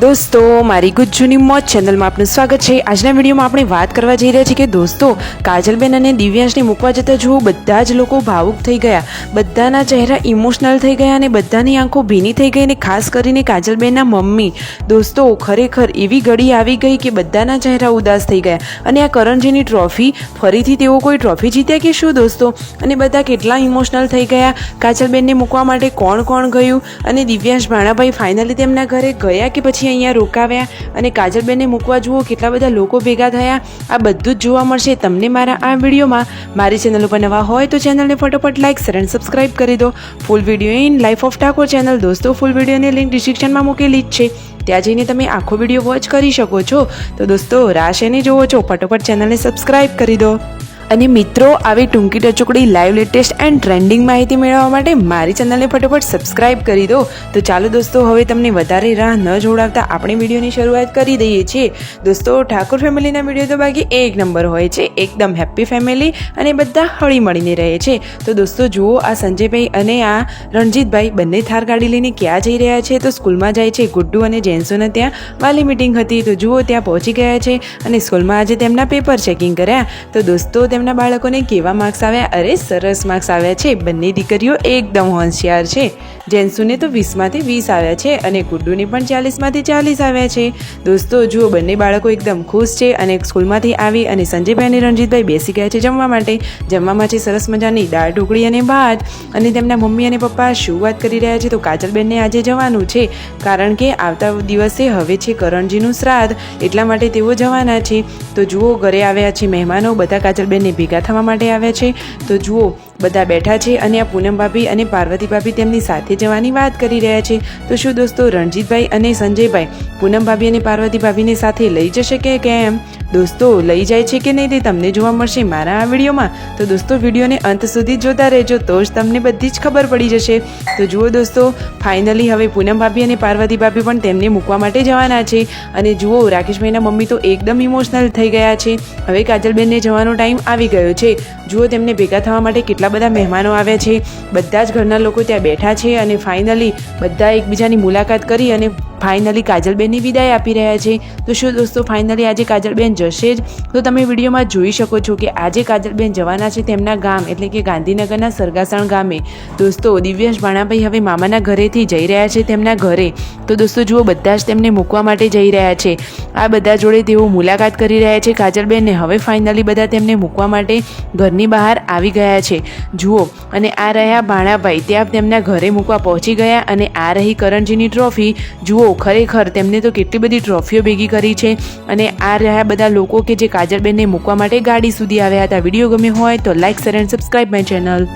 દોસ્તો, મારી ગુજ્જુની મોજ ચેનલમાં આપનું સ્વાગત છે. આજના વિડીયોમાં આપણે વાત કરવા જઈ રહ્યા છીએ કે દોસ્તો, કાજલબેન અને દિવ્યાંશને મૂકવા જતાં જુઓ, બધા જ લોકો ભાવુક થઈ ગયા. બધાના ચહેરા ઇમોશનલ થઈ ગયા અને બધાની આંખો ભીની થઈ ગઈ અને ખાસ કરીને કાજલબેનના મમ્મી. દોસ્તો, ખરેખર એવી ઘડી આવી ગઈ કે બધાના ચહેરા ઉદાસ થઈ ગયા. અને આ કરણજીની ટ્રોફી, ફરીથી તેઓ કોઈ ટ્રોફી જીત્યા કે શું દોસ્તો? અને બધા કેટલા ઇમોશનલ થઈ ગયા? કાજલબેનને મૂકવા માટે કોણ કોણ ગયું? અને દિવ્યાંશ ભાણાભાઈ ફાઇનલી તેમના ઘરે ગયા કે પછી અહીંયા રોકાવ્યા અને કાજલબેનને મૂકવા જુઓ, કેટલા બધા લોકો ભેગા થયા. આ બધું જ જોવા મળશે. તમને મારા આ વિડીયોમાં મારી ચેનલ ઉપર નવા હોય તો ચેનલને ફટોફટ લાઇક શેર અને સબસ્ક્રાઇબ કરી દો. Full video in life of Thakor channel. દોસ્તો, ફૂલ વિડીયોની લિંક ડિસ્ક્રિપ્શનમાં મૂકેલી જ છે. ત્યાં જઈને તમે આખો વીડિયો વોચ કરી શકો છો. તો દોસ્તો, રાશ એને જોવો છો. ફટોફટ ચેનલને સબસ્ક્રાઇબ કરી દો. અને મિત્રો, આવી ટૂંકી ટચુકડી લાઈવ લેટેસ્ટ એન્ડ ટ્રેન્ડિંગ માહિતી મેળવવા માટે મારી ચેનલને ફટોફટ સબસ્ક્રાઇબ કરી દો. તો ચાલો દોસ્તો, હવે તમને વધારે રાહ ન જોડાવતા આપણે વિડીયોની શરૂઆત કરી દઈએ છીએ. દોસ્તો, ઠાકોર ફેમિલીના વીડિયો તો બાકી એક નંબર હોય છે, એકદમ હેપ્પી ફેમિલી અને બધા હળી મળીને રહે છે. તો દોસ્તો, જુઓ આ સંજયભાઈ અને આ રણજીતભાઈ બંને થાર ગાડી લઈને ક્યાં જઈ રહ્યા છે? તો સ્કૂલમાં જાય છે ગુડ્ડુ અને જેન્સોને ત્યાં. વાલી મિટિંગ હતી, તો જુઓ ત્યાં પહોંચી ગયા છે અને સ્કૂલમાં આજે તેમના પેપર ચેકિંગ કર્યા. તો દોસ્તો, તેમના બાળકોને કેવા માર્ક્સ આવ્યા? અરે, સરસ માર્ક્સ આવ્યા છે. બંને દીકરીઓ એકદમ હોશિયાર છે. જેન્સુને તો વીસમાંથી વીસ આવ્યા છે અને ગુડ્ડુને પણ ચાલીસમાંથી ચાલીસ આવ્યા છે. દોસ્તો, જુઓ, બંને બાળકો એકદમ ખુશ છે અને સ્કૂલમાંથી આવી અને સંજયભાઈ અને રણજીતભાઈ બેસી ગયા છે જમવા માટે. જમવામાં છે સરસ મજાની દાળ, ઢોકળી અને ભાત. અને તેમના મમ્મી અને પપ્પા શું વાત કરી રહ્યા છે તો કાજલબેનને આજે જવાનું છે. કારણ કે આવતા દિવસે હવે છે કરણજીનું શ્રાદ્ધ. એટલા માટે તેઓ જવાના છે. તો જુઓ, ઘરે આવ્યા છે મહેમાનો. બધા કાજલબેનને ભેગા થવા માટે આવ્યા છે. તો જુઓ બધા બેઠા છે અને આ પૂનમ ભાભી અને પાર્વતી ભાભી તેમની સાથે જવાની વાત કરી રહ્યા છે. તો શું દોસ્તો, રણજીતભાઈ અને સંજયભાઈ પૂનમ ભાભી અને પાર્વતી ભાભીને સાથે લઈ જશે કે કેમ? દોસ્તો, લઈ જાય છે કે નહીં તે તમને જોવા મળશે મારા આ વિડીયોમાં. તો દોસ્તો, વિડીયોને અંત સુધી જોતા રહેજો, તો જ તમને બધી જ ખબર પડી જશે. તો જુઓ દોસ્તો, ફાઇનલી હવે પૂનમ ભાભી અને પાર્વતી ભાભી પણ તેમને મૂકવા માટે જવાના છે. અને જુઓ, રાકેશભાઈના મમ્મી તો એકદમ ઇમોશનલ થઈ ગયા છે. હવે કાજલબેનને જવાનો ટાઈમ આવી ગયો છે. જુઓ તેમને ભેગા થવા માટે કેટલા બધા મહેમાનો આવ્યા છે, બધા જ ઘરના લોકો ત્યાં બેઠા છે અને ફાઇનલી બધા એકબીજાની મુલાકાત કરી અને ફાઇનલી કાજલબેનની વિદાય આપી રહ્યા છે. તો શું દોસ્તો, ફાઇનલી આજે કાજલબેન જશે જ? તો તમે વિડીયોમાં જોઈ શકો છો કે આજે કાજલબેન જવાના છે તેમના ગામ, એટલે કે ગાંધીનગરના સરગાસણ ગામે. દોસ્તો, દિવ્યાશ ભાણાભાઈ હવે મામાના ઘરેથી જઈ રહ્યા છે તેમના ઘરે. તો દોસ્તો, જુઓ, બધા જ તેમને મૂકવા માટે જઈ રહ્યા છે. આ બધા જોડે તેઓ મુલાકાત કરી રહ્યા છે. કાજલબેનને હવે ફાઇનલી બધા તેમને મૂકવા માટે ઘરની બહાર આવી ગયા છે. જુઓ, અને આ રહ્યા ભાણાભાઈ. ત્યાં તેમના ઘરે મૂકવા પહોંચી ગયા અને આ રહી કરણજીની ટ્રોફી. જુઓ ખરેખર તેમને તો કેટલી બધી ટ્રોફીઓ ભેગી કરી છે. અને આ રહ્યા બધા લોકો કે જે કાજલબેનને મૂકવા માટે ગાડી સુધી આવ્યા હતા. વીડિયો ગમ્યો હોય તો like share and subscribe my channel